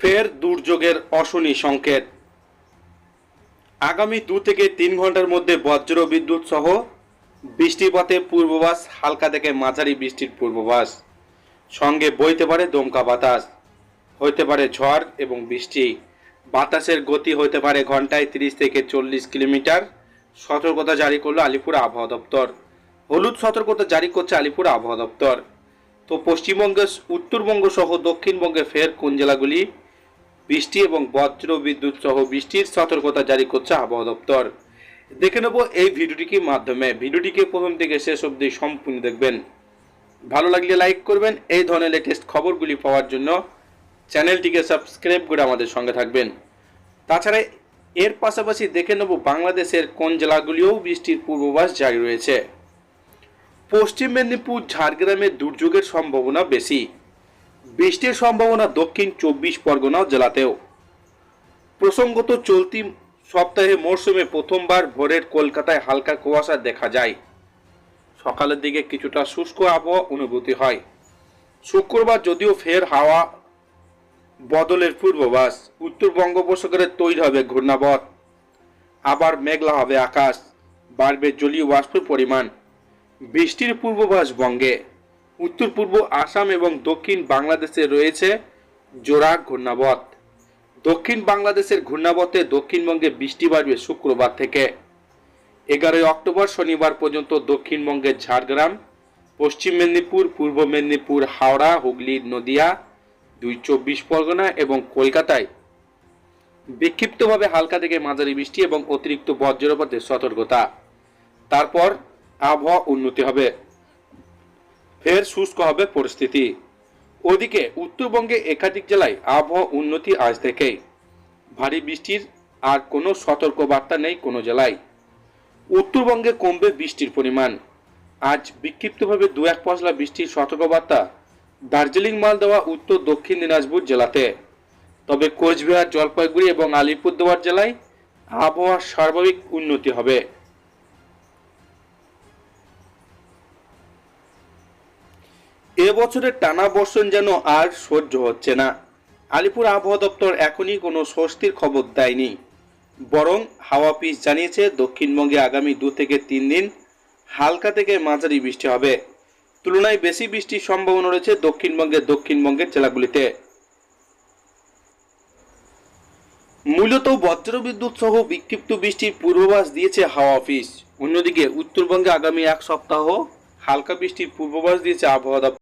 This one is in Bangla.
ফের দুর্যোগের অশনি সংকেত। আগামী দু থেকে তিন ঘণ্টার মধ্যে বজ্র বিদ্যুৎ সহ বৃষ্টিপাতে পূর্বাভাস হালকা থেকে মাঝারি বৃষ্টির পূর্বাভাস সঙ্গে বইতে পারে দমকা বাতাস, হইতে পারে ঝড় এবং বৃষ্টি। বাতাসের গতি হতে পারে ঘন্টায় তিরিশ থেকে চল্লিশ কিলোমিটার। সতর্কতা জারি করল আলিপুর আবহাওয়া দপ্তর। হলুদ সতর্কতা জারি করছে আলিপুর আবহাওয়া দপ্তর। তো পশ্চিমবঙ্গের, উত্তরবঙ্গ সহ দক্ষিণবঙ্গে ফের কোন জেলাগুলি বৃষ্টি এবং বজ্র বিদ্যুৎ সহ বৃষ্টির সতর্কতা জারি করছে আবহাওয়া দপ্তর। দেখে নেব এই ভিডিওটিকে মাধ্যমে। ভিডিওটিকে প্রথম থেকে শেষ অবধি সম্পূর্ণ দেখবেন। ভালো লাগলে লাইক করবেন। এই ধরনের লেটেস্ট খবরগুলি পাওয়ার জন্য চ্যানেলটিকে সাবস্ক্রাইব করে আমাদের সঙ্গে থাকবেন। তাছাড়া এর পাশাপাশি দেখে নেব বাংলাদেশের কোন জেলাগুলিও বৃষ্টির পূর্বাভাস জারি রয়েছে। পশ্চিম মেদিনীপুর, ঝাড়গ্রামে দুর্যোগের সম্ভাবনা বেশি। বৃষ্টির সম্ভাবনা দক্ষিণ চব্বিশ পরগনা জেলাতেও। প্রসঙ্গত চলতি সপ্তাহে মরশুমে প্রথমবার ভোরের কলকাতায় হালকা কুয়াশা দেখা যায়। সকালের দিকে কিছুটা শুষ্ক আবহাওয়া অনুভূতি হয়। শুক্রবার যদিও ফের হাওয়া বদলের পূর্বাভাস, উত্তর বঙ্গোপসাগরে তৈরি হবে ঘূর্ণাবত। আবার মেঘলা হবে আকাশ, বাড়বে জলীয় বাষ্পের পরিমাণ। বৃষ্টির পূর্বাভাস বঙ্গে। উত্তর পূর্ব আসাম এবং দক্ষিণ বাংলাদেশে রয়েছে জোড়া ঘূর্ণাবত। দক্ষিণ বাংলাদেশের ঘূর্ণাবতে দক্ষিণবঙ্গে বৃষ্টি বাড়বে শুক্রবার থেকে। এগারোই অক্টোবর শনিবার পর্যন্ত দক্ষিণবঙ্গের ঝাড়গ্রাম, পশ্চিম মেদিনীপুর, পূর্ব মেদিনীপুর, হাওড়া, হুগলি, নদিয়া, দুই চব্বিশ পরগনা এবং কলকাতায়। বিক্ষিপ্তভাবে হালকা থেকে মাঝারি বৃষ্টি এবং অতিরিক্ত বজ্রপাতের সতর্কতা। তারপর আবহাওয়া উন্নতি হবে। ফের শুষ্ক হবে পরিস্থিতি। ওদিকে উত্তরবঙ্গে একাধিক জেলায় আবহাওয়া উন্নতি আজ থেকেই ভারী বৃষ্টির আর কোনো সতর্ক বার্তা নেই কোনো জেলায়। উত্তরবঙ্গে কমবে বৃষ্টির পরিমাণ। আজ বিক্ষিপ্তভাবে দু এক পশলা বৃষ্টির সতর্কবার্তা দার্জিলিং মালদহ উত্তর, দক্ষিণ দিনাজপুর জেলাতে। তবে কোচবিহার, জলপাইগুড়ি এবং আলিপুরদুয়ার জেলায় আবহাওয়ার স্বাভাবিক উন্নতি হবে। এবছরের টানা বর্ষণ যেন আর সহ্য হচ্ছে না। আলিপুর আবহাওয়া দপ্তর এখনই কোনো স্বস্তির খবর দেয়নি। বরং হাওয়া পিস জানিয়েছে, দক্ষিণবঙ্গে আগামী দু থেকে তিন দিন হালকা থেকে মাঝারি বৃষ্টি হবে। তুলনায় বেশি বৃষ্টির সম্ভাবনা রয়েছে দক্ষিণবঙ্গের দক্ষিণবঙ্গের জেলাগুলিতে। মূলত বজ্রবিদ্যুৎ সহ বিক্ষিপ্ত বৃষ্টির পূর্বাভাস দিয়েছে হাওয়া অফিস। অন্যদিকে উত্তরবঙ্গে আগামী এক সপ্তাহ হালকা বৃষ্টির পূর্বাভাস দিয়েছে আবহাওয়া